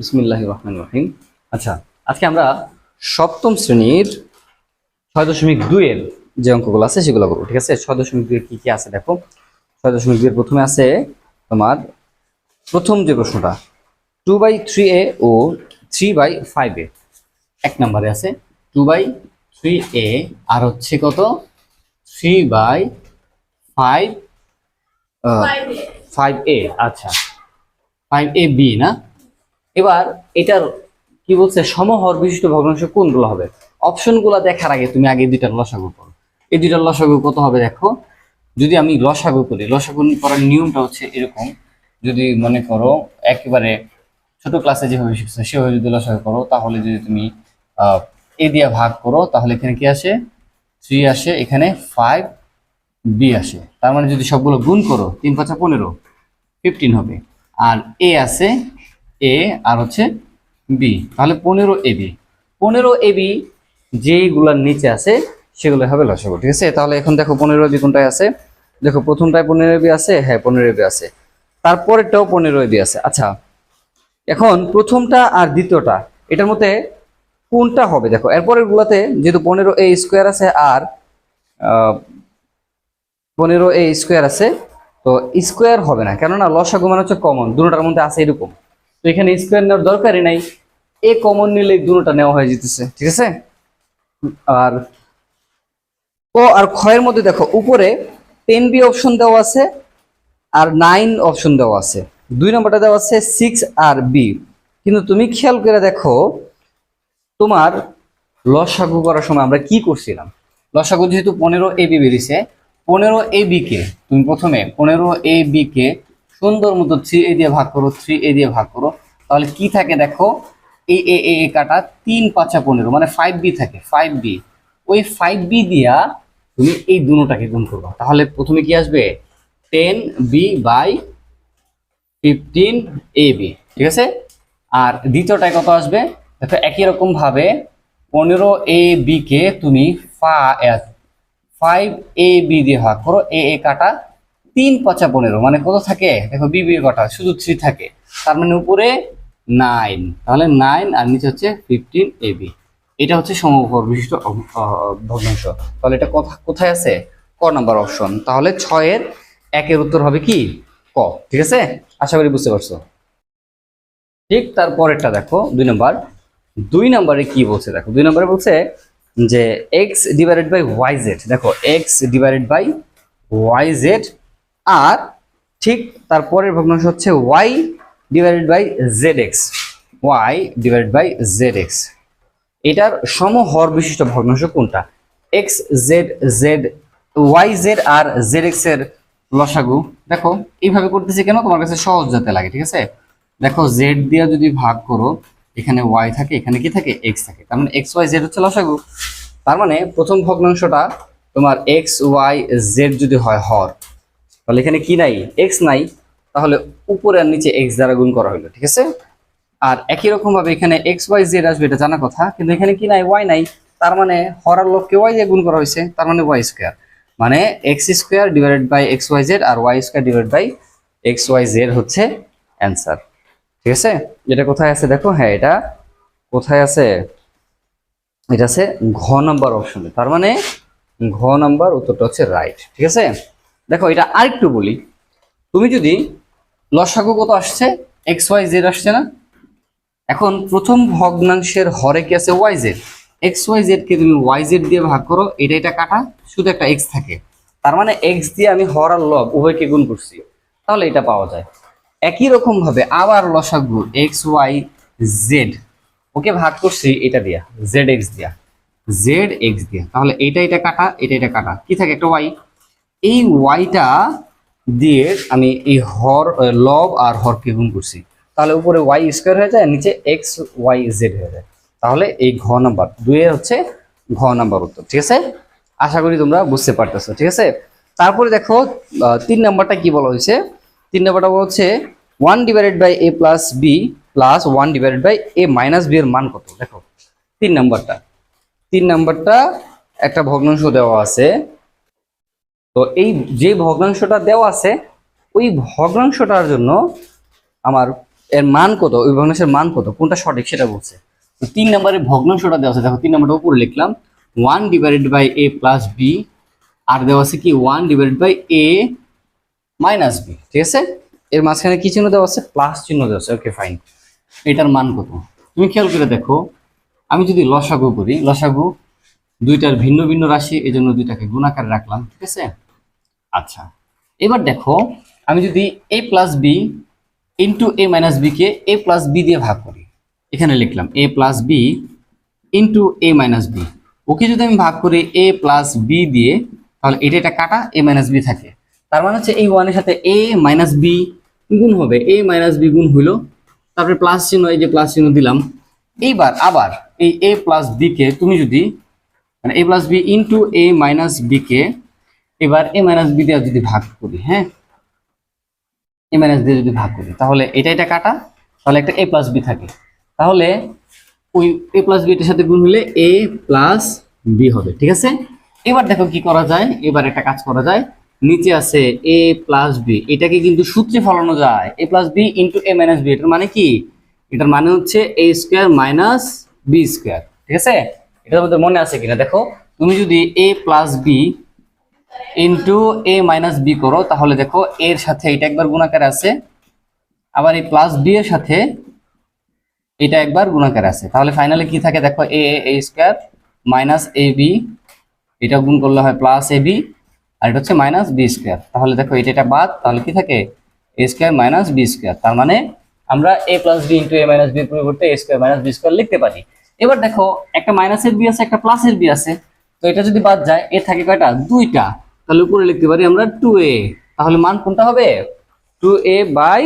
বিসমিল্লাহ রহমান রহিম। আচ্ছা আজকে আমরা সপ্তম শ্রেণির ছয় দশমিক দুইয়ের যে অঙ্কগুলো আছে সেগুলো করব ঠিক আছে? ছয় দশমিক দুইয়ের কী কী আছে দেখো? ছয় দশমিক দুইয়ের প্রথমে আছে তোমার প্রথম যে প্রশ্নটা টু বাই থ্রি এ ও থ্রি বাই ফাইভ এ এক নম্বরে আছে টু বাই থ্রি এ আর হচ্ছে কত? Three by five five A আচ্ছা। ফাইভ এ বি না? এবার এটার কি বলছে, সমহর বিশিষ্ট ভগ্নাংশ কোনগুলো হবে? অপশনগুলো দেখার আগে তুমি আগে দুইটার লসাগু করো। এই দুইটার লসাগু কত হবে দেখো? যদি আমি লসাগু করি, লসাগু করার নিয়মটা হচ্ছে এরকম। যদি মনে করো একেবারে ছোট ক্লাসে যেভাবে শিখছো, সেভাবে যদি লসাগু করো, তাহলে যদি তুমি এ দিয়ে ভাগ করো, তাহলে এখানে কি আসে? থ্রি আসে, এখানে ফাইভ বি আসে। তার মানে যদি সবগুলো গুণ করো, তিন পাঁচা পনেরো ফিফটিন হবে। আর এ আছে এ আর হচ্ছে বি তাহলে পনেরো এ বি পনেরো এ বি যেইগুলোর নিচে আছে, সেগুলো হবে লসাগু, ঠিক আছে? তাহলে এখন দেখো পনেরো বি কোনটায় আছে? দেখো প্রথমটায় পনেরো বি আছে হ্যাঁ পনেরো বি আছে। তারপরেরটাও পনেরো বি আছে। আচ্ছা এখন প্রথমটা আর দ্বিতীয়টা, এটার মধ্যে কোনটা হবে? দেখো এরপরের গুলাতে যেহেতু পনেরো এ স্কোয়ার আছে আর পনেরো এ স্কোয়ার আছে, তো স্কোয়ার হবে না। কেননা লসাগু মানে হচ্ছে কমন দুটোটার মধ্যে আছে এরকম। তো এখানে স্কোয়ার নেওয়ার দরকারই নাই। এ কমন নিলে দুটোটা নেওয়া হয়ে যেতেছে, ঠিক আছে? আর ও আর ক্ষয়ের মধ্যে দেখো, উপরে টেন বি অপশন দেওয়া আছে আর নাইন অপশন দেওয়া আছে। দুই নম্বরটা দেওয়া আছে সিক্স আর বি কিন্তু তুমি খেয়াল করে দেখো, তোমার লসাগু করার সময় আমরা কি করছিলাম? লসাগু যেহেতু পনেরো এ বি বেরিয়েছে, পনেরো এ বি কে, তুমি প্রথমে পনেরো এ বি কে সুন্দর মতো থ্রি এ দিয়ে ভাগ করো থ্রি এ দিয়ে ভাগ করো। তাহলে কি থাকে দেখো? এই এ এ এ কাটা তিন পাঁচা পনেরো মানে ফাইভ বি থাকে ফাইভ বি ওই ফাইভ বি দিয়া তুমি এই দুটোটাকে গুণ করবা। তাহলে প্রথমে কি আসবে? Ten B by fifteen A B ঠিক আছে? আর দ্বিতীয়টায় কত আসবে? দেখো একই রকম ভাবে পনেরো এ বি কে তুমি ফাইভ এ বি দিয়ে ভাগ করো এ এ কাটা তিন পাঁচা পনেরো মানে কত থাকে? দেখো বি বি কাটা, শুধু থ্রি থাকে। তার মানে উপরে নাইন তাহলে নাইন আর নিচে হচ্ছে ফিফটিন এ বি এটা হচ্ছে সমভর বিশিষ্ট ভগ্নাংশ। তাহলে এটা কথা, কোথায় আছে? ক নাম্বার অপশন। তাহলে ছয়ের একের উত্তর হবে কি? ক, ঠিক আছে? আশা করি বুঝতে পারছ। ঠিক তারপরেরটা দেখো, দুই নাম্বার। দুই নম্বরে কি বলছে দেখো? দুই নম্বরে বলছে যে X divided by Y Z দেখো X divided by Y Z আর ঠিক তারপরের ভগ্নাংশ হচ্ছে Y divided by Z X Y divided by Z X এটার সমহর বিশিষ্ট ভগ্নাংশ কোনটা? X Z Z Y Z আর জেড এক্সের লসাগু। দেখো, এইভাবে করতেছি কেন? তোমার কাছে সহজ যাতে লাগে, ঠিক আছে? দেখো জেড দিয়ে যদি ভাগ করো, এখানে ওয়াই থাকে, এখানে কি থাকে? এক্স থাকে। তার মানে এক্স ওয়াই জেড হচ্ছে লসাগু। তার মানে প্রথম ভগ্নাংশটা তোমার এক্স ওয়াই জেড যদি হয় হর তাহলে এখানে কি নাই? এক্স নাই। তাহলে উপরে আর নিচে এক্স দ্বারা গুণ করা হলো ঠিক আছে? আর একই রকম ভাবে এখানে এক্স ওয়াই জেড আসবে, এটা জানা কথা। কিন্তু এখানে কি নাই? ওয়াই নাই। তার মানে হরার লোককে ওয়াই দিয়ে গুণ করা হয়েছে তার মানে ওয়াই স্কোয়ার মানে X square divided by X Y Z R Y square divide by X Y Z হচ্ছে অ্যান্সার ঠিক আছে? এটা কোথায় আছে দেখো? হ্যাঁ এটা কোথায় আছে? এটা আছে ঘ নাম্বার অপশনে তার মানে ঘ নাম্বার উত্তরটা হচ্ছে রাইট ঠিক আছে? দেখো, এটা আরেকটু বলি। তুমি যদি লসাগু কত আসছে? এক্স ওয়াই জেড আসছে না? এখন প্রথম ভগ্নাংশের হরে কি আছে? Y Z X Y Z কে তুমি ওয়াই জেড দিয়ে ভাগ করো, এটা এটা কাটা, শুধু একটা এক্স থাকে। তার মানে এক্স দিয়ে আমি হর আর লব উভয়কে গুণ করছি। তাহলে এটা পাওয়া যায়। একই রকম ভাবে আবার লসাগু এক্স ওয়াই জেড ওকে ভাগ করছি এটা দিয়া জেড এক্স দিয়া। জেড এক্স দিয়া। তাহলে এটা এটা কাটা, এটা এটা কাটা। কি থাকে? একটা ওয়াই এই ওয়াইটা দিয়ে আমি এই হর লব আর হরকে গুণ করছি। তাহলে উপরে ওয়াই স্কোয়ার হয়ে যায়, নিচে এক্স ওয়াই জেড হয়ে যায়। তাহলে এই ঘ নাম্বার। দুইয়ের হচ্ছে ঘ নাম্বার উত্তর, ঠিক আছে? আশা করি তোমরা বুঝতে পারতেছো, ঠিক আছে? তারপরে দেখো তিন নাম্বারটা কি বলা হয়েছে? তিন নাম্বারটা বলা হচ্ছে one divided by A plus B plus one divided by A minus B এর মান কত? দেখো, তিন নাম্বারটা। তিন নাম্বারটা একটা ভগ্নাংশ দেওয়া আছে। তো এই যে ভগ্নাংশটা দেওয়া আছে, ওই ভগ্নাংশটার জন্য আমার এর মান কত? ওই ভগ্নাংশের মান কত? কোনটা সঠিক সেটা বলছে। তিন নম্বরের ভগ্নাংশটা দেওয়া আছে। দেখো, তিন নম্বরটা উপরে লিখলাম one divided by A plus B আর দেওয়া আছে কি one divided by A minus B ঠিক আছে? এর মাঝখানে কি চিহ্ন দেওয়া আছে? প্লাস চিহ্ন দেওয়া আছে। ওকে ফাইন এটার মান কত? তুমি খেয়াল করে দেখো, আমি যদি লসাগু করি, লসাগু দুইটার ভিন্ন ভিন্ন রাশি এই জন্য দুইটাকে গুণাকারে রাখলাম, ঠিক আছে? আচ্ছা এবার দেখো, আমি যদি A plus B into A minus bike A plus B দিয়ে ভাগ করি, এখানে লিখলাম A plus B into A minus B okay যদি আমি ভাগ করি এ প্লাস বি দিয়ে, তাহলে এটা এটা কাটা এ মাইনাস বি থাকে। তার মানে হচ্ছে এই ওয়ানের সাথে এ মাইনাস বি গুণ হবে এ মাইনাস বি গুণ হইল, তারপরে প্লাস চিহ্ন, এই যে প্লাস চিহ্ন দিলাম। এইবার আবার এই এ প্লাস বি কে তুমি যদি মানে A plus B into A minus B কে এবার এ মাইনাস বি দিয়ে যদি ভাগ করি হ্যাঁ? এ মাইনাস দিয়ে যদি ভাগ করি, তাহলে এটা এটা কাটা, তাহলে একটা এ প্লাস বি থাকে। তাহলে ওই এ প্লাস বি এটার সাথে গুণ হলে এ প্লাস বি হবে, ঠিক আছে? এবার দেখো কি করা যায়, এবার একটা কাজ করা যায়। নিচে আছে এ প্লাস বি এটাকে কিন্তু সূত্রে ফলানো যায়। A plus B into A minus B এটার মানে কি? এটার মানে হচ্ছে A square minus B square ঠিক আছে? এটার মধ্যে মনে আছে কিনা? দেখো, তুমি যদি A plus B into A minus B করো, তাহলে দেখো এর সাথে এটা একবার গুণাকার আছে, আবার এই প্লাস বি এর সাথে এটা একবার গুণাকার আছে। তাহলে ফাইনালি কি থাকে? দেখো A A square minus A B এটা গুণ করলে হয় প্লাস এ বি আর এটা হচ্ছে মাইনাস বি স্কোয়ার তাহলে দেখো এটা এটা বাদ, তাহলে কি থাকে? A square minus B square তার মানে আমরা A plus B into A minus B পরিবর্তে A square minus B square লিখতে পারি। এবার দেখো একটা মাইনাসের বি আছে, একটা প্লাসের বি আছে। তো এটা যদি বাদ যায়, এ থাকে কয়টা? দুইটা। তাহলে উপরে লিখতে পারি আমরা টু এ তাহলে মান কোনটা হবে? Two A by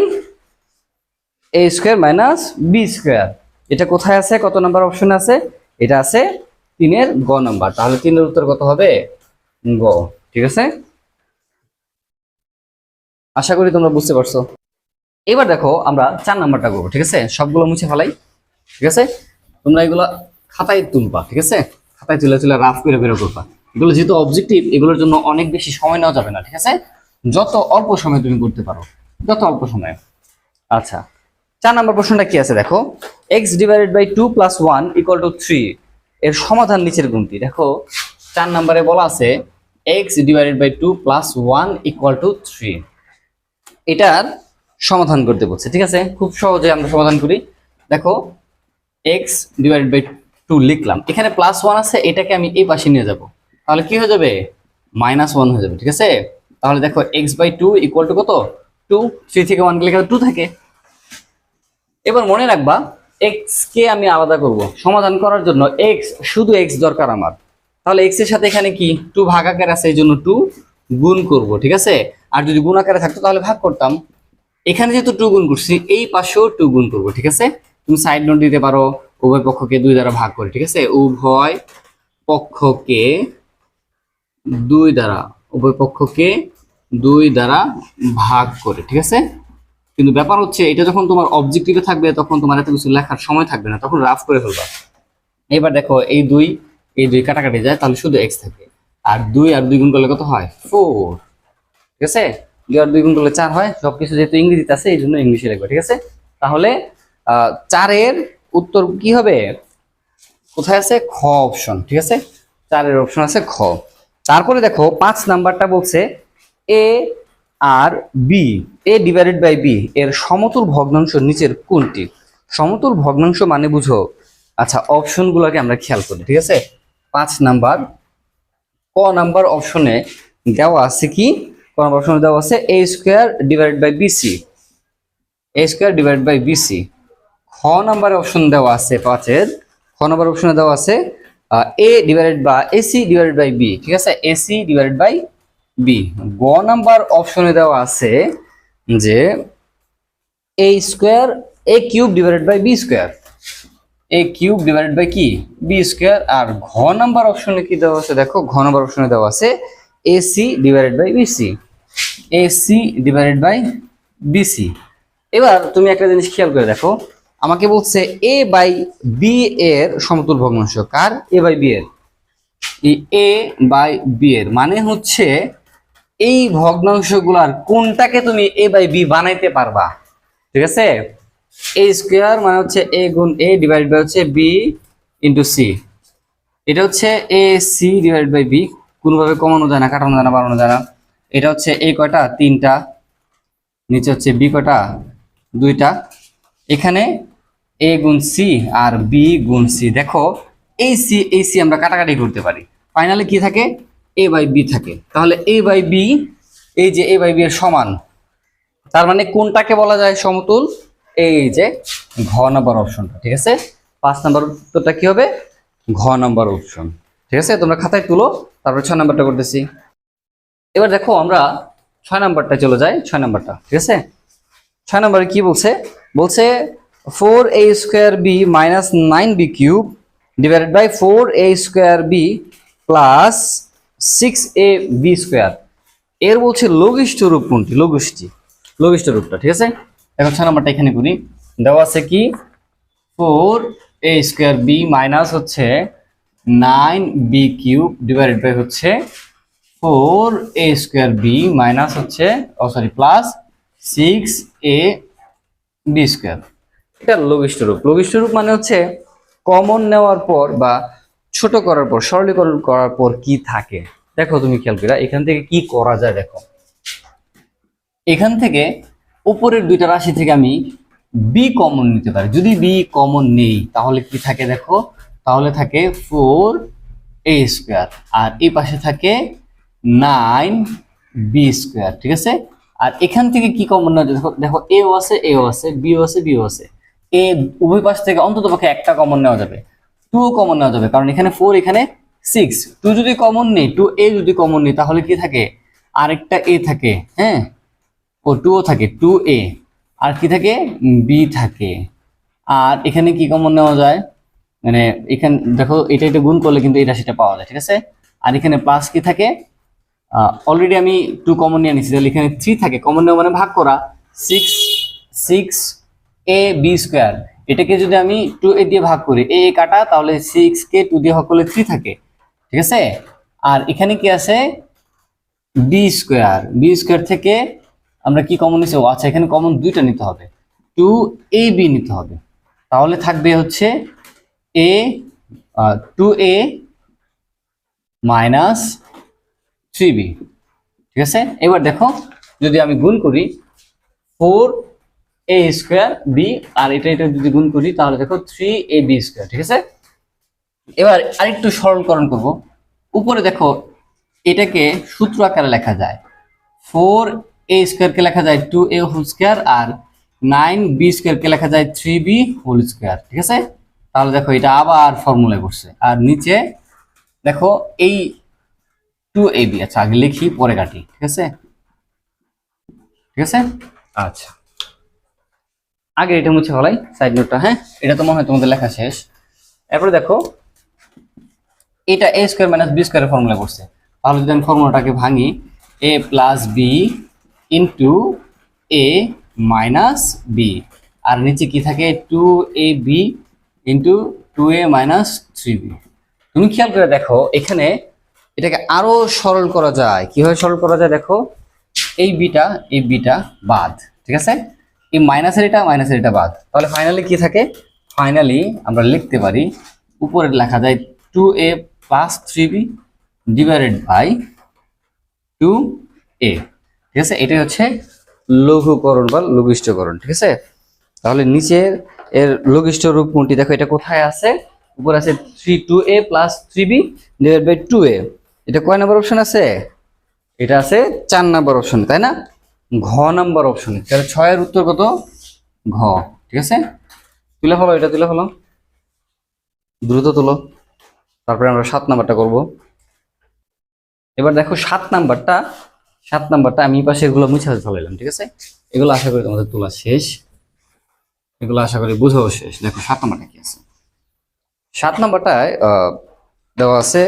A square minus B square এটা কোথায় আছে? কত নাম্বার অপশন আছে? এটা আছে তিনের গ নাম্বার। তাহলে তিনের উত্তর কত হবে? গ। ঠিক আছে? আশা করি তোমরা বুঝতে পারছ। এবার দেখো, আমরা চার নাম্বারটা করব, ঠিক আছে? সবগুলো মুছে ফেলাই। ঠিক আছে? তোমরা এগুলো খাতায় তুলবা, ঠিক আছে? খাতায় তুলে তুলে রাফ করে বেরো করবা। এগুলো যেহেতু অবজেক্টিভ এগুলোর জন্য অনেক বেশি সময় নেওয়া যাবে না, ঠিক আছে? যত অল্প সময় তুমি করতে পারো, যত অল্প সময়। আচ্ছা চার নম্বর প্রশ্নটা কি আছে দেখো? X divided by two plus one equal to three এর সমাধান নিচের গুণটি। দেখো, চার নম্বরে বলা আছে X divided by two plus one equal to three এটার সমাধান করতে বলছে, ঠিক আছে? খুব সহজে আমরা সমাধান করি। দেখো এক্স ডিভাইডেড বাই টু লিখলাম। এখানে প্লাস ওয়ান আছে, এটাকে আমি এই পাশে নিয়ে যাব। তাহলে কি হয়ে যাবে? মাইনাস ওয়ান হয়ে যাবে, ঠিক আছে? তাহলে দেখো X by two equal to কত? টু থ্রি থেকে ওয়ান গেলে টু থাকে। এবার মনে রাখবা এক্স কে আমি আলাদা করব। সমাধান করার জন্য এক্স শুধু এক্স দরকার আমার। তাহলে এক্সের সাথে এখানে কি? টু ভাগ আকারে আছে, এই জন্য টু গুণ করব, ঠিক আছে? আর যদি গুণ আকারে থাকতো, তাহলে ভাগ করতাম। এখানে যেহেতু টু গুণ করছি, এই পাশেও টু গুণ করব, ঠিক আছে? তুমি সাইড নোট দিতে পারো উভয় পক্ষকে দুই দ্বারা ভাগ করে, ঠিক আছে? উভয় পক্ষকে দুই দ্বারা, উভয় পক্ষকে দুই দ্বারা ভাগ করে, ঠিক আছে? কিন্তু ব্যাপার হচ্ছে, এটা যখন তোমার অবজেক্টিভে থাকবে, তখন তোমার এত কিছু লেখার সময় থাকবে না, তখন রাফ করে ফেলবা। এবার দেখো, এই দুই এই দুই কাটাকাটি যায়, তাহলে শুধু এক্স থাকে। আর দুই আর দুই গুণ করলে কত হয়? ফোর ঠিক আছে? দুই আর দুই গুণ করলে চার হয়, সবকিছু যেহেতু ইংরেজিতে আছে, এই জন্য ইংলিশে লিখবে, ঠিক আছে? তাহলে চারের উত্তর কি হবে? কোথায় আছে? খ অপশন ঠিক আছে? চারের অপশন আছে খ। তারপরে দেখো, পাঁচ নাম্বারটা বলছে এ আর B A divided by B এর সমতুল ভগ্নাংশ নিচের কোনটি? সমতুল ভগ্নাংশ মানে বুঝো। আচ্ছা অপশনগুলোকে আমরা খেয়াল করি, ঠিক আছে? পাঁচ নাম্বার। ক নাম্বার অপশনে দেওয়া আছে কি? ক নাম্বার অপশনে দেওয়া আছে A square divided by BC A square divide by BC খ নাম্বারে অপশন দেওয়া আছে পাঁচের। খ নাম্বার অপশনে দেওয়া আছে A divided by AC divided by B ঠিক আছে? এসি ডিভাইডেড বাই বি গ নাম্বার অপশনে দেওয়া আছে যে A square A cube divided by B square A cube divided by কি? বি স্কোয়ার আর ঘ নাম্বার অপশনে কি দেওয়া আছে? দেখো, ঘ নাম্বার অপশনে দেওয়া আছে AC divided by BC AC divided by BC এবার তুমি একটা জিনিস খেয়াল করে দেখো আমাকে বলছে এ বাই বি এর সমতুল ভগ্নাংশ কার? এ বাই বি এর। এ বাই বি এর মানে হচ্ছে এই ভগ্নাংশগুলার কোনটাকে তুমি এ বাই বি বানাইতে পারবা? ঠিক আছে? এ স্কোয়ার মানে হচ্ছে এ গুণ এ ডিভাইড বাই হচ্ছে বি ইন্টু সি এটা হচ্ছে A C divide by B কোনোভাবে কমানো যায় না, কাটানো যায় না, বাড়ানো যায় না। এটা হচ্ছে এ কয়টা? তিনটা। নিচে হচ্ছে বি কয়টা? দুইটা। এখানে এ গুণ সি আর বি গুণ সি দেখো, এই সি এই সি আমরা কাটাকাটি করতে পারি। ফাইনালি কি থাকে? এ বাই বি থাকে। তাহলে এ বাই বি এই যে এ বাই বি এর সমান, তার মানে কোনটাকে বলা যায় সমতুল? এই যে ঘ নাম্বার অপশনটা, ঠিক আছে? পাঁচ নাম্বার উত্তরটা কি হবে? ঘ নাম্বার অপশন, ঠিক আছে? তোমরা খাতায় তুলো, তারপর ছয় নাম্বারটা করতেছি। এবার দেখো, আমরা ছয় নাম্বারটা চলে যাই, ছয় নাম্বারটা, ঠিক আছে? ছয় নাম্বারে কি বলছে? বলছে four A square B minus nine B cube divided by four A square B plus six A B square এর বলছে লঘিষ্ঠ রূপ কোনটি? লঘিষ্ঠি। লঘিষ্ঠ রূপটা, ঠিক আছে? এখন ছয় নাম্বারটা এখানে করি। দেওয়া আছে কি? Four A square B minus হচ্ছে nine B cube divided by হচ্ছে four A square B minus হচ্ছে ও sorry plus six A B square এটা লঘিষ্ঠ রূপ। লঘিষ্ঠ রূপ মানে হচ্ছে কমন নেওয়ার পর বা ছোট করার পর, সরলীকরণ করার পর কি থাকে? দেখো তুমি খেয়াল করে, এখান থেকে কি করা যায় দেখো। এখান থেকে উপরের দুইটা রাশি থেকে আমি বি কমন নিতে পারি। যদি বি কমন নেই, তাহলে কি থাকে দেখো? তাহলে থাকে ফোর এ স্কোয়ার আর এই পাশে থাকে নাইন বি স্কোয়ার ঠিক আছে? আর এখান থেকে কি কমন নেওয়া যায়? দেখো দেখো এও আছে এও আছে বিও আছে বিও আছে। এ উভয় পাশ থেকে অন্তত পক্ষে একটা কমন নেওয়া যাবে। টু কমন নেওয়া যাবে, কারণ এখানে ফোর এখানে সিক্স টু যদি কমন নেই টু এ যদি কমন নেই, তাহলে কি থাকে? আরেকটা এ থাকে হ্যাঁ? ও টুও থাকে টু এ আর কি থাকে? বি থাকে। আর এখানে কি কমন নেওয়া যায়? মানে এখানে, দেখো, এটা এটা গুণ করলে কিন্তু এই রাশিটা পাওয়া যায়, ঠিক আছে? আর এখানে প্লাস কি থাকে? অলরেডি আমি টু কমন নিয়ে নিচ্ছি তাহলে এখানে থ্রি থাকে। কমন নেওয়া মানে ভাগ করা। Six six A B square এটাকে যদি আমি টু এ দিয়ে ভাগ করি এ কাটা, তাহলে সিক্স কে টু দিয়ে ভাগ করলে থ্রি থাকে। ঠিক আছে? আর এখানে কি আছে? বি স্কোয়ার বি স্কোয়ার থেকে আমরা কি কমন নিচ্ছি ও আচ্ছা এখানে কমন দুইটা নিতে হবে। টু এ বি নিতে হবে। তাহলে থাকবে হচ্ছে A two A minus three B ঠিক আছে? এবার দেখো, যদি আমি গুণ করি ফোর এ স্কোয়ার বি আর এটা এটা যদি গুণ করি, তাহলে দেখো থ্রি এ বি স্কোয়ার ঠিক আছে? এবার আরেকটু সরলকরণ করব। উপরে দেখো, এটাকে সূত্র আকারে লেখা যায়। ফোর এ স্কোয়ারকে লেখা যায় টু এ হোল স্কোয়ার আর নাইন বি স্কোয়ারকে লেখা যায় থ্রি বি হোল স্কোয়ার ঠিক আছে? তাহলে দেখো, এটা আবার ফর্মুলায় করছে। আর নিচে দেখো, এই টু এ বি আচ্ছা আগে লিখি, পরে কাটি, ঠিক আছে? ঠিক আছে? আচ্ছা। আগে এটা মুছে ফেলাই সাইড নোটটা হ্যাঁ? এটা তো মনে হয় তোমাদের লেখা শেষ। এরপরে দেখো, এটা এ স্কোয়ার মাইনাস বি স্কোয়ারের ফর্মুলা করছে। তাহলে যদি আমি ফর্মুলাটাকে ভাঙি A plus B into A minus B আর নিচে কি থাকে? Two A B into two A minus three B তুমি খেয়াল করে দেখো, এখানে এটাকে আরও সরল করা যায়। কীভাবে সরল করা যায় দেখো? এই বিটা এই বিটা বাদ, ঠিক আছে? এই মাইনাসের এটা মাইনাসের এটা বাদ। তাহলে ফাইনালি কি থাকে? ফাইনালি আমরা লিখতে পারি, উপরে লেখা যায় two A plus three B divided by two A ঠিক আছে? এটাই হচ্ছে লঘুকরণ বা লঘিষ্ঠকরণ, ঠিক আছে? তাহলে নিচের এর লঘিষ্ঠ রূপ কোনটি দেখো, এটা কোথায় আছে? উপরে আছে three two A plus three B divide by two A এটা কয় নাম্বার অপশন আছে? এটা আছে চার নাম্বার অপশন তাই না? ঘ নাম্বার অপশন তাহলে ছয়ের উত্তর কত? ঘ। ঠিক আছে? তুলে ফেলো, এটা তুলে ফেলো। দ্রুত তুলো। তারপরে আমরা সাত নাম্বারটা করব। এবার দেখো সাত নাম্বারটা সাত নাম্বারটা আমি পাশে এগুলো মুছে ফেলাইলাম, ঠিক আছে? এগুলো আশা করি তোমাদের তোলা শেষ। এগুলো আশা করি বুঝাও শেষ। দেখো সাত নাম্বারটা কি আছে? সাত নাম্বারটায় দেওয়া আছে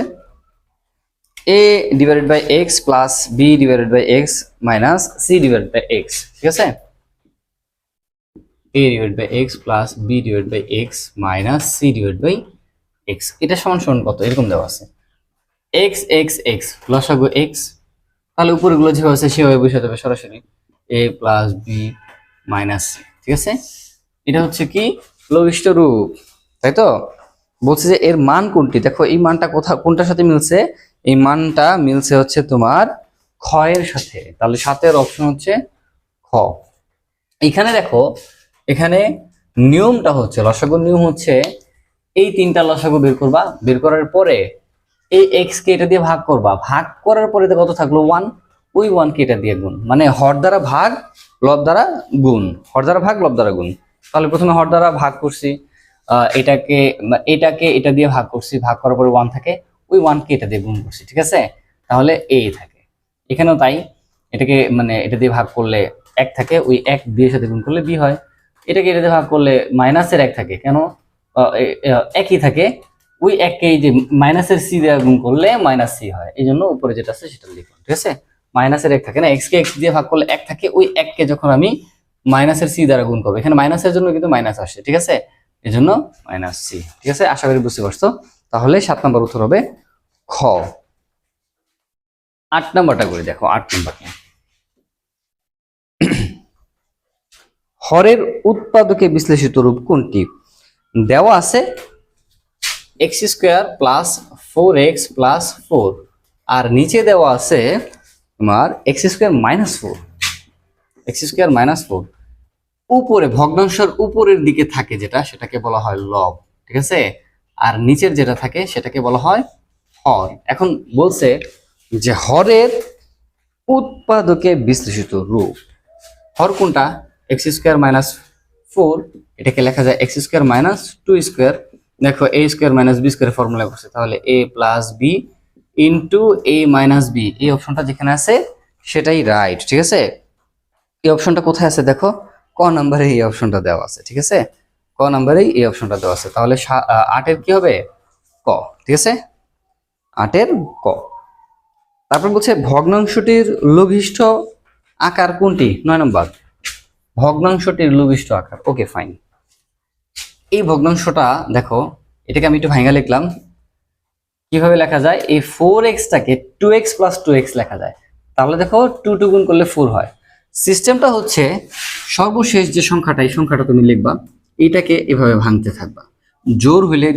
A divided by X plus B divided by X minus C divided by X ঠিক আছে? A divide by X plus B divide by X minus C divide by X এটা সমান সমান কত? এরকম দেওয়া আছে। এক্স এক্স এক্স লসাগু এক্স তাহলে উপরেগুলো যেভাবে আছে, সেভাবে বসে যাবে সরাসরি। A plus B minus C ঠিক আছে? এটা হচ্ছে কি? লঘিষ্ঠ রূপ। তাই তো? বলছে যে এর মান কোনটি? দেখো, এই মানটা কোথা কোনটার সাথে মিলছে? এই মানটা মিলছে হচ্ছে তোমার ক্ষয়ের সাথে। তাহলে সাতের অপশন হচ্ছে খ। এখানে দেখো, এখানে নিয়মটা হচ্ছে, লসাগু নিয়ম হচ্ছে এই তিনটা লসাগু বের করবা। বের করার পরে এই এক্স কে এটা দিয়ে ভাগ করবা। ভাগ করার পরে কত থাকল? ওয়ান ওই ওয়ান কে এটা দিয়ে গুণ। মানে হর দ্বারা ভাগ, লব দ্বারা গুণ। হর দ্বারা ভাগ, লব দ্বারা গুণ। তাহলে প্রথমে হর দ্বারা ভাগ করছি। এটাকে এটাকে এটা দিয়ে ভাগ করছি। ভাগ করার পরে ওয়ান থাকে। ওই ওয়ান কে এটা দিয়ে গুণ করছি, ঠিক আছে? তাহলে এ থাকে। এখানেও তাই, এটাকে মানে এটা দিয়ে ভাগ করলে এক থাকে, ওই এক বিয়ের সাথে গুণ করলে বি হয়। এটাকে এটা দিয়ে ভাগ করলে মাইনাসের এক থাকে, কেন? একই থাকে, ওই এককে যে মাইনাসের সি দিয়ে গুণ করলে মাইনাস সি হয়। এই জন্য উপরে যেটা আছে সেটা লিখলাম, ঠিক আছে? মাইনাসের এক থাকে না এক্স কে এক্স দিয়ে ভাগ করলে এক থাকে, ওই এককে যখন আমি মাইনাসের সি দ্বারা গুণ করব, এখানে মাইনাসের জন্য কিন্তু মাইনাস আসে, ঠিক আছে? এই জন্য মাইনাস সি ঠিক আছে? আশা করি বুঝতে পারছ। তাহলে সাত নম্বর উত্তর হবে খ। আট নম্বরটা করে দেখো, আট নম্বরটা হরের উৎপাদকে বিশ্লেষিত রূপ কোনটি? দেওয়া আছে X square plus four X plus four, আর নিচে দেওয়া আছে তোমার X square minus four. X square minus four. উপরে, ভগ্নাংশের উপরের দিকে থাকে যেটা, সেটাকে বলা হয় লব, ঠিক আছে? আর নিচের যেটা থাকে সেটাকে বলা হয় হর। এখন বলছে যে হরের উৎপাদকে বিশ্লেষিত রূপ। হর কোনটা? X square minus four. এটাকে লেখা যায় X square minus two square. দেখো, A square minus B square formula করছে। তাহলে A plus B into A minus B. এই অপশনটা যেখানে আছে সেটাই রাইট, ঠিক আছে? এই অপশনটা কোথায় আছে দেখো? ক নাম্বারে এই অপশনটা দেওয়া আছে, ঠিক আছে? ক নাম্বারেই এই অপশনটা দেওয়া আছে। তাহলে আটের কি হবে? ক, ঠিক আছে? আটের ক। তারপর বলছে, ভগ্নাংশটির লঘিষ্ঠ আকার কোনটি? নয় নম্বর। ভগ্নাংশটির লঘিষ্ঠ আকার। Okay, fine. এই ভগ্নাংশটা, দেখো, এটাকে আমি একটু ভাঙা লিখলাম। কীভাবে লেখা যায়? এই four এক্সটাকে two X plus two X লেখা যায়। তাহলে দেখো টু টু গুণ করলে ফোর হয়। সিস্টেমটা হচ্ছে সর্বশেষ যে সংখ্যাটা, এই সংখ্যাটা তুমি লিখবা। এইটাকে এভাবে ভাঙতে থাকবা। জোর হইলে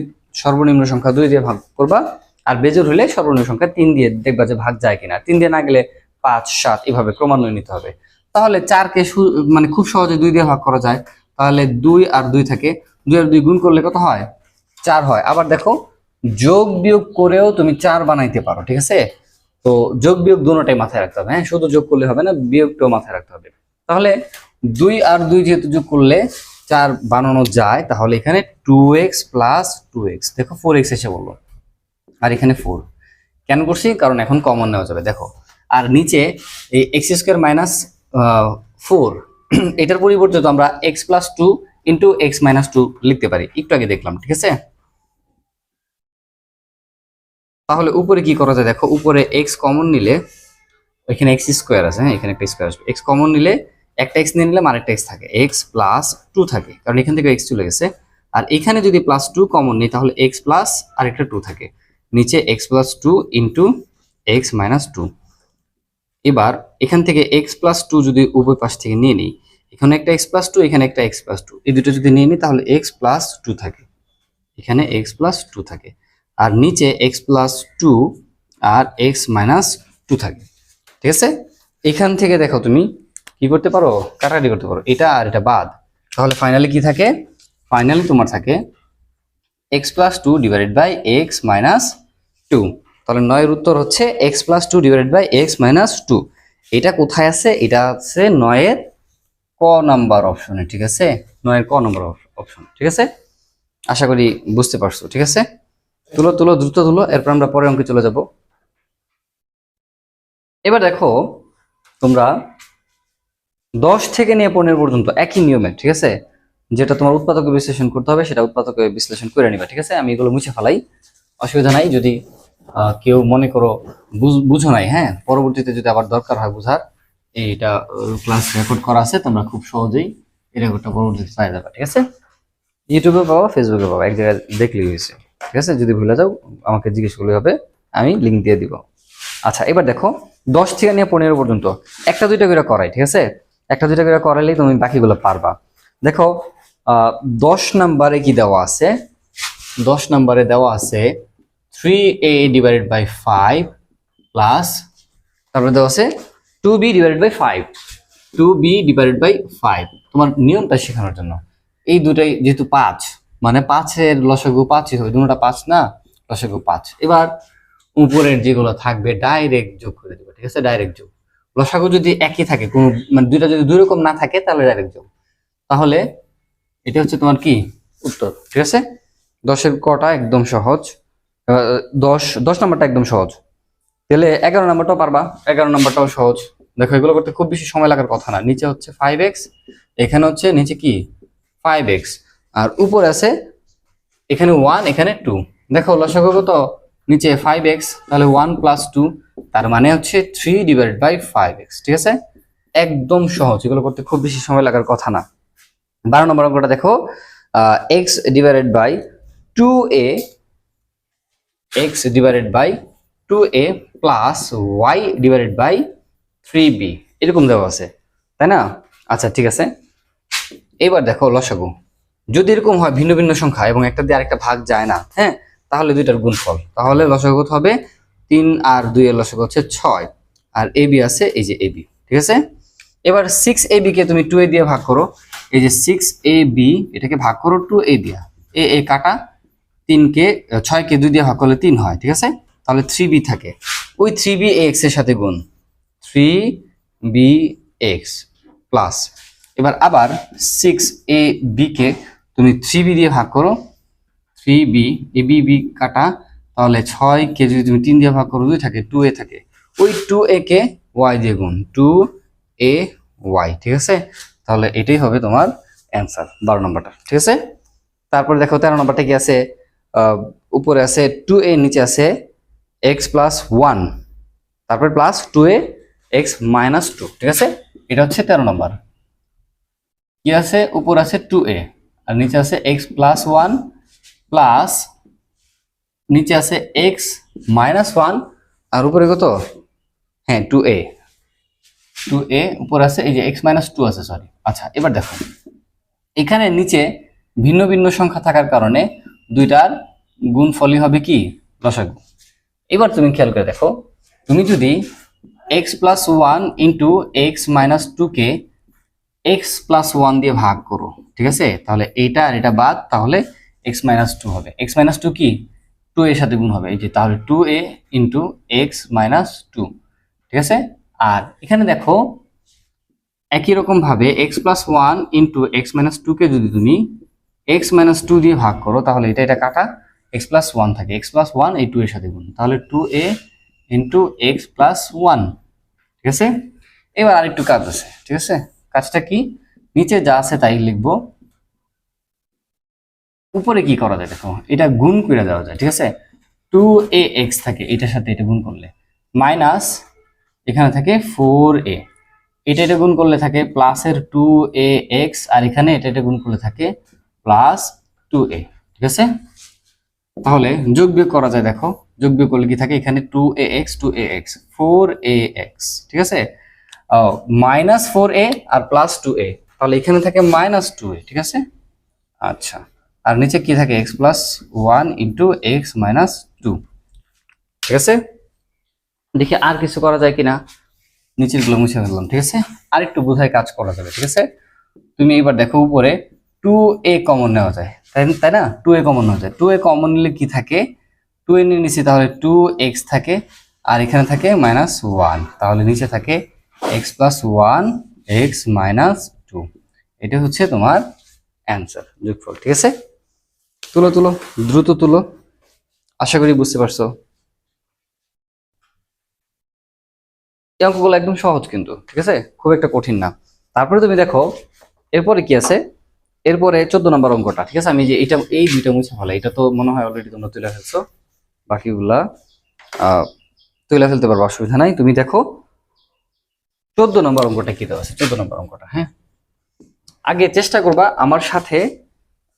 সর্বনিম্ন সংখ্যা দুই দিয়ে ভাগ করবা, আর বেজোর হলে সর্বনিম্ন সংখ্যা তিন দিয়ে দেখবা যে ভাগ যায় কিনা। তিন দিয়ে না গেলে পাঁচ, সাত এভাবে ক্রমান্বয়ে নিতে হবে। তাহলে চারকে মানে খুব সহজে দুই দিয়ে ভাগ করা যায়। তাহলে দুই আর দুই থাকে। দুই আর দুই গুণ করলে কত হয়? চার হয়। আবার দেখো, যোগ বিয়োগ করেও তুমি চার বানাইতে পারো, ঠিক আছে? তো যোগ বিয়োগ দুটোটাই মাথায় রাখতে হবে হ্যাঁ? শুধু যোগ করলে হবে না, বিয়োগটাও মাথায় রাখতে হবে। তাহলে দুই আর দুই যেহেতু যোগ করলে চার বানানো যায়, তাহলে এখানে two X plus two X দেখো ফোর এক্স এসে বলল। আর এখানে ফোর কেন করছি? কারণ এখন কমন নেওয়া যাবে। দেখো, আর নিচে এই এক্স স্কোয়ার মাইনাস ফোর এটার পরিবর্তে তো আমরা X plus two into X minus two লিখতে পারি। একটু আগে দেখলাম, ঠিক আছে? তাহলে উপরে কি করা যায়? দেখো, উপরে এক্স কমন নিলে, এখানে এক্স স্কোয়ার আছে হ্যাঁ এখানে একটা স্কোয়ার আসবে এক্স কমন নিলে একটা এক্স নিয়ে নিলাম আরেকটা এক্স থাকে এক্স প্লাস টু থাকে, কারণ এখান থেকে এক্স চলে গেছে। আর এখানে যদি প্লাস টু কমন নিই, তাহলে এক্স প্লাস আরেকটা টু থাকে। নিচে X plus two into X minus two এবার এখান থেকে এক্স প্লাস টু যদি উভয় পাশ থেকে নিয়ে নিই, এখানে একটা এক্স প্লাস টু এখানে একটা এক্স প্লাস টু এই দুটো যদি নিয়ে নিই, তাহলে এক্স প্লাস টু থাকে। এখানে এক্স প্লাস টু থাকে। আর নিচে এক্স প্লাস টু আর এক্স মাইনাস টু থাকে। ঠিক আছে? এখান থেকে দেখো তুমি কি করতে পারো? কাটাকাটি করতে পারো? এটা আর এটা বাদ। তাহলে ফাইনালি কি থাকে? ফাইনালি তোমার থাকে X plus two divided by X minus two তাহলে নয়ের উত্তর হচ্ছে X plus two divided by X minus two এটা কোথায় আছে? এটা আছে নয়ের ক নাম্বার অপশনে ঠিক আছে? নয়ের ক নাম্বার অপশন ঠিক আছে? আশা করি বুঝতে পারছ, ঠিক আছে? তুলো তুলো, দ্রুত তুলো, এরপর আমরা পরের অঙ্কে চলে যাব। এবার দেখো তোমরা দশ থেকে নিয়ে পনেরো পর্যন্ত একই নিয়মে, ঠিক আছে? যেটা তোমার উৎপাদক বিশ্লেষণ করতে হবে, সেটা উৎপাদক বিশ্লেষণ করে নিবা, ঠিক আছে? আমি এগুলো মুছে ফেলাই। অসুবিধা নাই, যদি কেউ মনে করো বুঝ- নাই হ্যাঁ? পরবর্তীতে যদি আবার দরকার হয় বুঝার, এইটা ক্লাস রেকর্ড করা আছে, তোমরা খুব সহজেই এই রেকর্ডটা পরবর্তীতে পাই যাবে, ঠিক আছে? ইউটিউবে পাবা, ফেসবুকে পাবা, এক জায়গায় দেখলেই হয়েছে, ঠিক আছে? যদি ভুলে যাও, আমাকে জিজ্ঞেস করলে হবে, আমি লিঙ্ক দিয়ে দিব। আচ্ছা এবার দেখো, দশ থেকে নিয়ে পনেরো পর্যন্ত, একটা দুইটা করে করাই, ঠিক আছে? একটা, দুইটা করে করাইলেই তুমি বাকিগুলো পারবা। দেখো দশ নাম্বারে কি দেওয়া আছে? দশ নাম্বারে দেওয়া আছে three A divided by five plus তারপরে দেওয়া আছে two B divided by five two B divided by five তোমার নিয়মটা শেখানোর জন্য। এই দুটাই যেহেতু পাঁচ মানে পাঁচের লসগু পাঁচই হবে, দুটা পাঁচ না? লসগু পাঁচ। এবার উপরের যেগুলো থাকবে ডাইরেক্ট যোগ করে দেবে, ঠিক আছে? ডাইরেক্ট যোগ। লসাগু যদি একই থাকে, কোনো মানে দুইটা যদি দুই রকম না থাকে, তাহলে ডাইরেক্ট যোগ। তাহলে এটা হচ্ছে তোমার কি? উত্তর, ঠিক আছে? দশের কটা একদম সহজ। দশ দশ নাম্বারটা একদম সহজ। তাহলে এগারো নাম্বারটাও পারবা, এগারো নাম্বারটাও সহজ। দেখো, এগুলো করতে খুব বেশি সময় লাগার কথা না। নিচে হচ্ছে ফাইভ এক্স এখানে হচ্ছে নিচে কি? ফাইভ এক্স আর উপরে আছে, এখানে ওয়ান এখানে টু দেখো, লসাগু কত? নিচে ফাইভ এক্স তাহলে ওয়ান প্লাস টু তার মানে হচ্ছে three divided by five X ঠিক আছে? একদম সহজ, এগুলো করতে খুব বেশি সময় লাগার কথা না। বারো নম্বর অঙ্কটা দেখো X divided by two A X divided by two A plus Y divided by three B এরকম দেওয়া আছে, তাই না? আচ্ছা ঠিক আছে। এবার দেখো লসাগু। যদি এরকম হয় ভিন্ন ভিন্ন সংখ্যা এবং একটা দিয়ে আরেকটা ভাগ যায় না হ্যাঁ? তাহলে দুইটার গুণফল। তাহলে লসাগু কত হবে তিন আর দুই এর লসাগু হচ্ছে ছয়। আর এ বি আছে, এই যে এ বি, ঠিক আছে? এবার সিক্স এ বি কে তুমি টু এ দিয়ে ভাগ করো। এই যে সিক্স এ বি, এটাকে ভাগ করো টু এ দিয়া। এ এ কাটা তিনকে ছয়কে দুই দিয়ে ভাগ করলে তিন হয়, ঠিক আছে? তাহলে থ্রি বি থাকে। ওই থ্রি বি এক্সের সাথে গুণ। থ্রি বি এক্স প্লাস এবার আবার সিক্স এ বি কে তুমি থ্রি বি দিয়ে ভাগ করো। Three B, A B B কাটা, তাহলে ছয় কে যদি তুমি তিন দিয়ে ভাগ করো, দুই থাকে টু এ থাকে। ওই টু এ কে ওয়াই দিয়ে গুণ টু এ ওয়াই ঠিক আছে? তাহলে এটাই হবে তোমার অ্যান্সার বারো নম্বরটা, ঠিক আছে? তারপরে দেখো, তেরো নম্বরটা কি আছে? উপরে আছে টু এ নিচে আছে এক্স প্লাস ওয়ান তারপরে plus two A X minus two ঠিক আছে? এটা হচ্ছে তেরো নম্বর। কি আছে? উপর আছে টু এ আর নিচে আছে এক্স প্লাস ওয়ান প্লাস নিচে আছে এক্স মাইনাস ওয়ান, আর উপরে কত? হ্যাঁ টু এ টু এ উপর আছে এই যে এক্স মাইনাস টু আছে সরি আচ্ছা এবার দেখো। এখানে নিচে ভিন্ন ভিন্ন সংখ্যা থাকার কারণে দুইটার গুণফলই হবে কি? লসাগু এবার তুমি খেয়াল করে দেখো, তুমি যদি X plus one into X minus টুকে এক্স প্লাস ওয়ান দিয়ে ভাগ করো, ঠিক আছে? তাহলে এইটা আর এটা বাদ, তাহলে এক্স মাইনাস টু হবে। এক্স মাইনাস টু কি? টু এর সাথে গুণ হবে। এই যে তাহলে two A into X minus two ঠিক আছে? আর এখানে দেখো, একই রকম ভাবে X plus one into X minus টুকে যদি তুমি এক্স মাইনাস টু দিয়ে ভাগ করো, তাহলে এটা এটা কাটা এক্স প্লাস ওয়ান থাকে। এক্স প্লাস ওয়ান এই টু এর সাথে গুণ। তাহলে two A into X plus one ঠিক আছে? এবার আরেকটু কাজ আছে, ঠিক আছে? কাজটা কি? নিচে যা আছে তাই লিখব। উপরে কি করা যায় দেখো? এটা গুণ করে দেওয়া যায়, ঠিক আছে? টু এ এক্স থাকে, এটার সাথে এটা গুণ করলে। মাইনাস এখানে থাকে ফোর এ এটা এটা গুণ করলে থাকে প্লাসের টু এ এক্স আর এখানে এটা এটা গুণ করলে থাকে প্লাস টু এ ঠিক আছে? তাহলে যোগ বিয়োগ করা যায় দেখো, যোগ বিয়োগ করলে কি থাকে? এখানে two A X two A X four A X ঠিক আছে? মাইনাস ফোর এ আর প্লাস টু এ তাহলে এখানে থাকে মাইনাস টু এ ঠিক আছে? আচ্ছা। আর নিচে কি থাকে? X plus one into X minus two ঠিক আছে? দেখি আর কিছু করা যায় কিনা। নিচেরগুলো মুছে ফেললাম, ঠিক আছে? আর একটু বোঝায় কাজ করা যাবে, ঠিক আছে? তুমি এবার দেখো উপরে টু এ কমন নেওয়া যায়। তাই তাই না? টু এ কমন নেওয়া যায়। টু এ কমন নিলে কি থাকে? টু এ নিয়ে নিচ্ছি তাহলে টু এক্স থাকে, আর এখানে থাকে মাইনাস ওয়ান তাহলে নিচে থাকে X plus one X minus two এটা হচ্ছে তোমার অ্যান্সার যোগফল, ঠিক আছে? তুলো তুলো, দ্রুত তুলো। আশা করি বুঝতে পারছ। এই অঙ্কগুলো একদম সহজ কিন্তু, ঠিক আছে? খুব একটা কঠিন না। তারপরে তুমি দেখো, এরপরে কি আছে? এরপরে চোদ্দ নম্বর অঙ্কটা, ঠিক আছে? আমি যে এটা এই দুইটা মুছে ফেলা, এটা তো মনে হয় অলরেডি তোমরা তুলে ফেলছো। বাকিগুলা তুলে ফেলতে পারব, অসুবিধা নাই। তুমি দেখো, চোদ্দ নম্বর অঙ্কটা কি দেওয়া আছে? চোদ্দ নম্বর অঙ্কটা হ্যাঁ? আগে চেষ্টা করবা আমার সাথে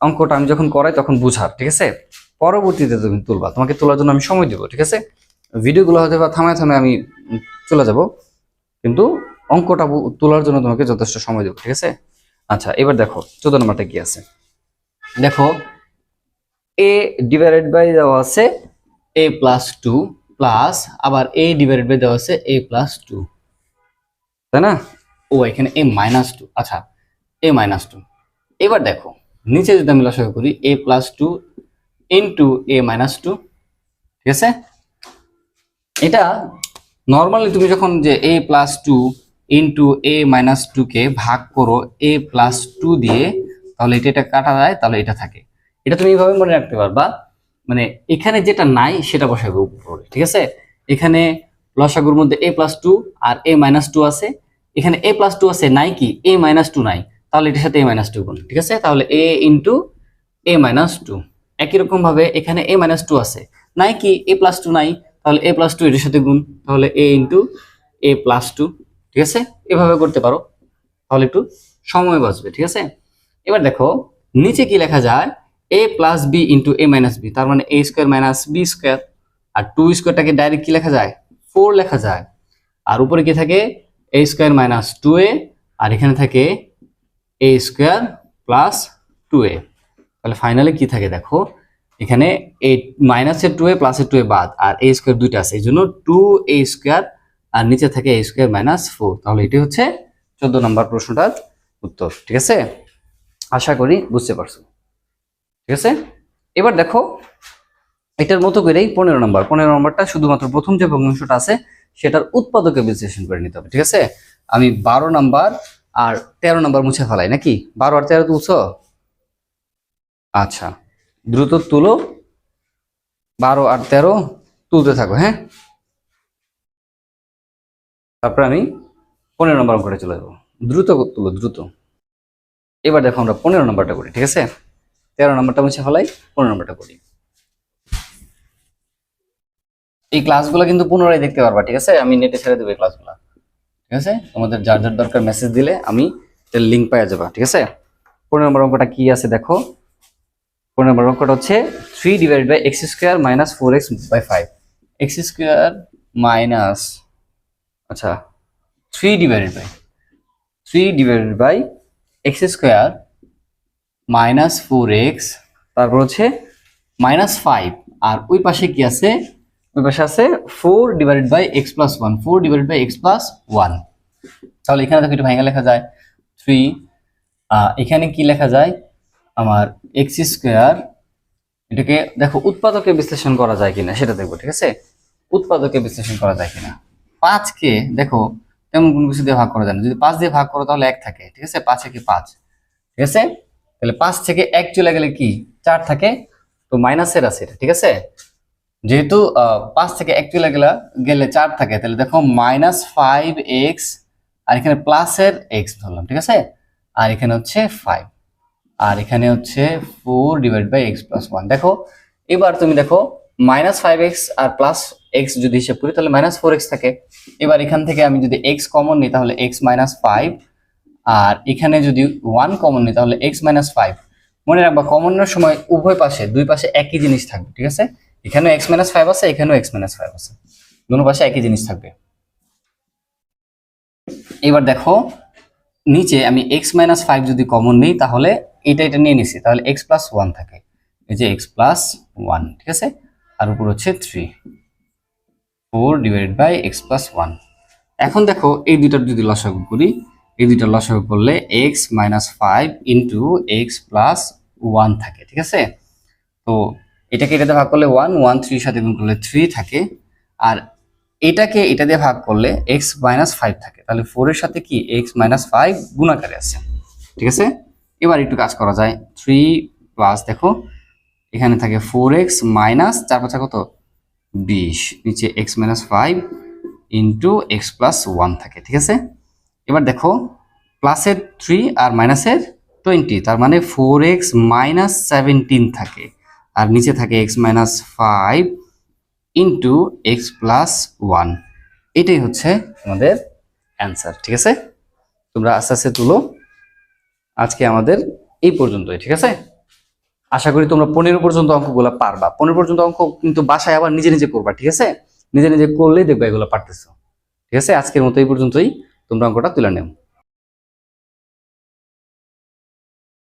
অঙ্কটা আমি যখন করাই তখন বুঝার, ঠিক আছে? পরবর্তীতে তুমি তুলবা। তোমাকে তোলার জন্য আমি সময় দেবো, ঠিক আছে? ভিডিওগুলো হয়তো বা থামায় থামায় আমি চলে যাব, কিন্তু অঙ্কটা তোলার জন্য তোমাকে যথেষ্ট সময় দেবো, ঠিক আছে? আচ্ছা এবার দেখো, চোদ্দ নম্বরটা কি আছে? দেখো এ ডিভাইডেড বাই দেওয়া আছে এ প্লাস টু প্লাস আবার এ ডিভাইডেড বাই দেওয়া আছে এ প্লাস টু তাই না? ও, এখানে এ মাইনাস টু আচ্ছা এ মাইনাস টু এবার দেখো নিচে যদি আমি লসাগু করি A plus two into A minus two ঠিক আছে? এটা নর্মালি তুমি যখন যে A plus two into A minus টুকে ভাগ করো এ প্লাস টু দিয়ে, তাহলে এটা এটা কাটা যায়, তাহলে এটা থাকে। এটা তুমি এইভাবে মনে রাখতে পারবা। মানে এখানে যেটা নাই, সেটা বসাবে উপরে, ঠিক আছে? এখানে লসাগুর মধ্যে এ প্লাস টু আর এ মাইনাস টু আছে। এখানে এ প্লাস টু আছে, নাই কি? এ মাইনাস টু নাই। তাহলে এটার সাথে এ মাইনাস টু গুণ, ঠিক আছে? তাহলে A into A minus two একই রকম ভাবে এখানে এ মাইনাস টু আছে। নাই কি? এ প্লাস টু নাই। তাহলে এ প্লাস টু এটার সাথে গুণ, তাহলে a into a plus two ঠিক আছে? এভাবে করতে পারো। তাহলে একটু সময় বাঁচবে, ঠিক আছে? এবার দেখো, নিচে কি লেখা যায়? A plus b into a minus b তার মানে a square minus b square R two স্কোয়ারটাকে ডাইরেক্ট কি লেখা যায়? ফোর লেখা যায়। আর উপরে কি থাকে? A square minus two a আর এখানে থাকে a square plus two a তাহলে ফাইনালে কি থাকে দেখো? এখানে এই মাইনাসের টু এ প্লাসের টু এ বাদ, আর এ স্কোয়ার দুইটা আছে, এই জন্য টু এ স্কোয়ার আর নিচে থাকে এ স্কোয়ার মাইনাস ফোর তাহলে এটি হচ্ছে চোদ্দ নম্বর প্রশ্নটার উত্তর, ঠিক আছে? আশা করি বুঝতে পারছ। ঠিক আছে? এবার দেখো, এটার মতো করেই পনেরো নম্বর। পনেরো নম্বরটা শুধুমাত্র প্রথম যে ভগ্নাংশটা আছে, সেটার উৎপাদকে বিশ্লেষণ করে নিতে হবে, ঠিক আছে? আমি বারো নাম্বার আর তেরো নম্বর মুছে ফেলাই, নাকি? বারো আর তেরো তুলছো? আচ্ছা দ্রুত তুলো। বারো আর তেরো তুলতে থাকো হ্যাঁ? তারপরে আমি পনেরো নম্বর অঙ্কটা চলে যাব। দ্রুত তুলো, দ্রুত। এবার দেখো আমরা পনেরো নম্বরটা করি, ঠিক আছে? তেরো নম্বরটা মুছে ফেলাই, পনেরো নম্বরটা করি। এই ক্লাসগুলো কিন্তু পুনরায় দেখতে পারবা, ঠিক আছে? আমি নেটে ছেড়ে দেবো এই ক্লাসগুলো ঠিক আছে? তোমাদের যার যার দরকার মেসেজ দিলে আমি এর লিঙ্ক পাওয়া যাবা, ঠিক আছে? পনেরো নম্বর অঙ্কটা কি আছে দেখো? পনেরো নম্বর অঙ্কটা হচ্ছে three divide by x square minus four x by five x square minus আচ্ছা three divided by three divided by x square minus four x তারপর হচ্ছে মাইনাস ফাইভ আর ওই পাশে কি আছে? আছে four divided by x one four divided by x plus one তাহলে এখানে দেখো একটু ভাঙা লেখা যায়। থ্রি এখানে কি লেখা যায়? আমার এক্স স্কোয়ার এটাকে দেখো উৎপাদকে বিশ্লেষণ করা যায় কিনা, সেটা দেখব, ঠিক আছে? উৎপাদকে বিশ্লেষণ করা যায় কিনা। পাঁচকে দেখো, তেমন কোনো কিছু দিয়ে ভাগ করা যায় না। যদি পাঁচ দিয়ে ভাগ করো, তাহলে এক থাকে, ঠিক আছে? পাঁচে কি পাঁচ, ঠিক আছে? তাহলে পাঁচ থেকে এক চলে গেলে কি? চার থাকে। তো মাইনাসের আছে এটা, ঠিক আছে? যেহেতু পাঁচ থেকে এক চলে গেলে গেলে চার থাকে, তাহলে দেখো মাইনাস ফাইভ এক্স আর এখানে প্লাসের এক্স ধরলাম, ঠিক আছে? আর এখানে হচ্ছে ফাইভ আর এখানে হচ্ছে four divide by x plus one দেখো, এবার তুমি দেখো মাইনাস ফাইভ এক্স আর প্লাস এক্স যদি হিসেব করি, তাহলে মাইনাস ফোর এক্স থাকে। এবার এখান থেকে আমি যদি এক্স কমন নিই, তাহলে এক্স মাইনাস ফাইভ আর এখানে যদি ওয়ান কমন নিই, তাহলে এক্স মাইনাস ফাইভ মনে রাখবা কমনের সময় উভয় পাশে, দুই পাশে একই জিনিস থাকবে, ঠিক আছে? এখানেও এক্স মাইনাস ফাইভ আছে, এখানেও এক্স মাইনাস ফাইভ আছে। দুটো পাশে একই জিনিস থাকবে। এবার দেখো, নিচে আমি এক্স মাইনাস ফাইভ যদি কমন নিই, তাহলে এটা এটা নিয়ে নিছি। তাহলে এক্স প্লাস ওয়ান থাকে। এই যে এক্স প্লাস ওয়ান ঠিক আছে? আর উপর হচ্ছে three four divided by x plus one এখন দেখো, এই দুইটার যদি লসাগু করি, এই দুইটার লসাগু করলে x minus five into x plus one থাকে, ঠিক আছে? তো এটাকে এটাতে ভাগ করলে ওয়ান ওয়ান থ্রির সাথে গুণ করলে থ্রি থাকে। আর এটাকে এটা দিয়ে ভাগ করলে এক্স মাইনাস ফাইভ থাকে। তাহলে ফোরের সাথে কি? এক্স মাইনাস ফাইভ গুণাকারে আছে। ঠিক আছে? এবার একটু কাজ করা যায়। থ্রি প্লাস দেখো, এখানে থাকে ফোর এক্স মাইনাস চার পাঁচা কত? বিশ। নিচে x minus five into x plus one থাকে। ঠিক আছে? এবার দেখো প্লাসের থ্রি আর মাইনাসের টোয়েন্টি তার মানে ফোর এক্স মাইনাস সেভেন্টিন থাকে। আর নিচে থাকে x minus five into x plus one এটাই হচ্ছে আমাদের অ্যান্সার ঠিক আছে? তোমরা আস্তে আস্তে তুলো। আজকে আমাদের এই পর্যন্তই, ঠিক আছে? আশা করি তোমরা পনেরো পর্যন্ত অঙ্কগুলো পারবা। পনেরো পর্যন্ত অঙ্ক কিন্তু বাসায় আবার নিজে নিজে করবা, ঠিক আছে? নিজে নিজে করলেই দেখবা এগুলো পারতেছো, ঠিক আছে? আজকের মতো এই পর্যন্তই। তোমরা অঙ্কটা তুলে নেও।